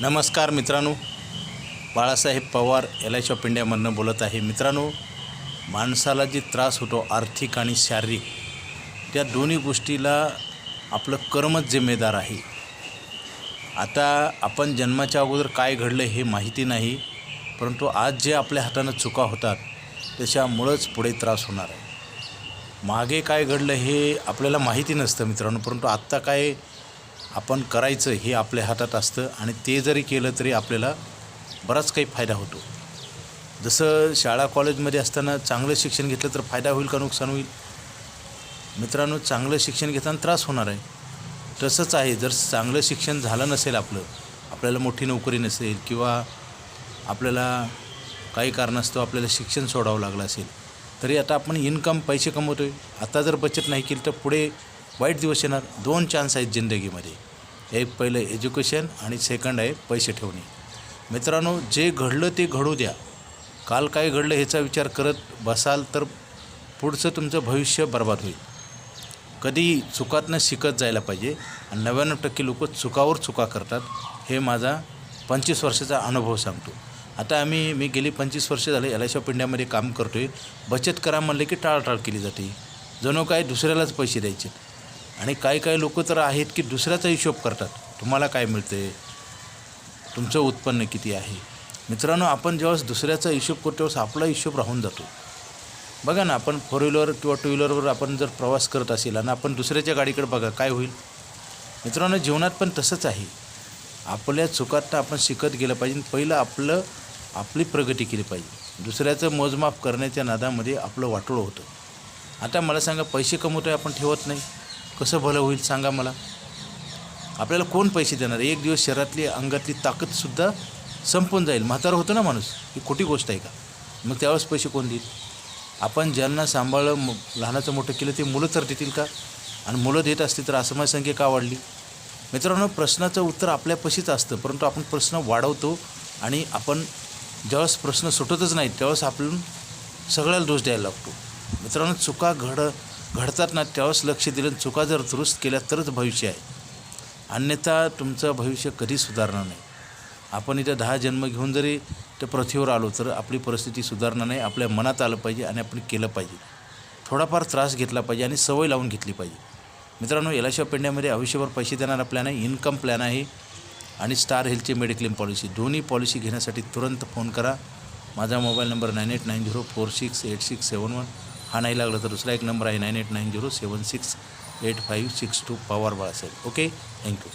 नमस्कार मित्रांनो. Balasaheb Pawar L I of इंडियामधनं बोलत आहे. मित्रांनो माणसाला जे त्रास होतो आर्थिक आणि शारीरिक त्या दोन्ही गोष्टीला आपलं कर्मच जिम्मेदार आहे. आता आपण जन्माच्या अगोदर काय घडलं हे माहिती नाही परंतु आज जे आपल्या हातानं चुका होतात त्याच्यामुळंच पुढे त्रास होणार आहे. मागे काय घडलं हे आपल्याला माहिती नसतं मित्रांनो परंतु आत्ता काय आपण करायचं हे आपल्या हातात असतं आणि ते जरी केलं तरी आपल्याला बराच काही फायदा होतो. जसं शाळा कॉलेजमध्ये असताना चांगलं शिक्षण घेतलं तर फायदा होईल का नुकसान होईल? मित्रांनो चांगलं शिक्षण घेताना त्रास होणार आहे. तसंच आहे जर चांगलं शिक्षण झालं नसेल आपलं आपल्याला मोठी नोकरी नसेल किंवा आपल्याला काही कारणास्तव आपल्याला शिक्षण सोडावं लागलं असेल तरी आता आपण इन्कम पैसे कमवतो आहे आता जर बचत नाही केली तर पुढे वाईट दिवस येणार. दोन चान्स आहेत जिंदगीमध्ये. एक पहिलं एज्युकेशन आणि सेकंड आहे पैसे ठेवणे. मित्रांनो जे घडलं ते घडू द्या. काल काय घडलं ह्याचा विचार करत बसाल तर पुढचं तुमचं भविष्य बर्बाद होईल. कधी चुकातनं शिकत जायला पाहिजे आणि नव्याण्णव टक्के लोक चुकावर चुका करतात हे माझा पंचवीस वर्षाचा अनुभव सांगतो. आता आम्ही मी गेली पंचवीस वर्षे झाले एल आय ऑफ इंडियामध्ये काम करतो आहे बचत करा म्हणलं की टाळाटाळ केली जाते. जणू काय दुसऱ्यालाच पैसे द्यायचे आणि काही काही लोक तर आहेत की दुसऱ्याचा हिशोब करतात. तुम्हाला काय मिळते तुमचं उत्पन्न किती आहे? मित्रांनो आपण जेव्हा दुसऱ्याचा हिशोब करतो तेव्हा आपला हिशोब राहून जातो. बघा ना आपण फोर व्हीलर किंवा टू व्हीलरवर आपण जर प्रवास करत असेल आणि आपण दुसऱ्याच्या गाडीकडे बघा काय होईल? मित्रांनो जीवनात पण तसंच आहे. आपल्या चुकातनं आपण शिकत गेलं पाहिजे. पहिलं आपलं आपली प्रगती केली पाहिजे. दुसऱ्याचं मोजमाप करण्याच्या नादामध्ये आपलं वाटोळं होतं. आता मला सांगा पैसे कमवतोय आपण ठेवत नाही? कसं भलं होईल सांगा मला? आपल्याला कोण पैसे देणार? एक दिवस शरीरातली अंगातली ताकदसुद्धा संपून जाईल. म्हातारं होतं ना माणूस ही खोटी गोष्ट आहे का? मग त्यावेळेस पैसे कोण देईल? आपण ज्यांना सांभाळलं लहानाचं मोठं केलं ते मुलं तर देतील का? आणि मुलं देत असतील तर असमयसंख्या का वाढली? मित्रांनो प्रश्नाचं उत्तर आपल्यापाशीच असतं परंतु आपण प्रश्न वाढवतो आणि आपण ज्यावेळेस प्रश्न सुटतच नाहीत त्यावेळेस आपण सगळ्याला दोष द्यायला लागतो. मित्रांनो चुका घड घडतात ना त्यावेळेस लक्ष दिलं आणि चुका जर दुरुस्त केल्या तरच भविष्य आहे. अन्यथा तुमचं भविष्य कधी सुधारणार नाही. आपण इथं दहा जन्म घेऊन जरी त्या पृथ्वीवर आलो तर आपली परिस्थिती सुधारणार नाही आपल्या मनात आलं पाहिजे आणि आपण केलं पाहिजे. थोडाफार त्रास घेतला पाहिजे आणि सवय लावून घेतली पाहिजे. मित्रांनो एल पेंड्यामध्ये आयुष्यभर पैसे देणारा प्लॅन आहे इन्कम प्लॅन आहे आणि स्टार हेल्थची मेडिक्लेम पॉलिसी दोन्ही पॉलिसी घेण्यासाठी तुरंत फोन करा. माझा mobile number nine eight nine zero four six eight six seven one हा नाही लागला तर दुसरा एक नंबर आहे nine eight nine zero seven six eight five six two Pawar Balasaheb. Okay thank you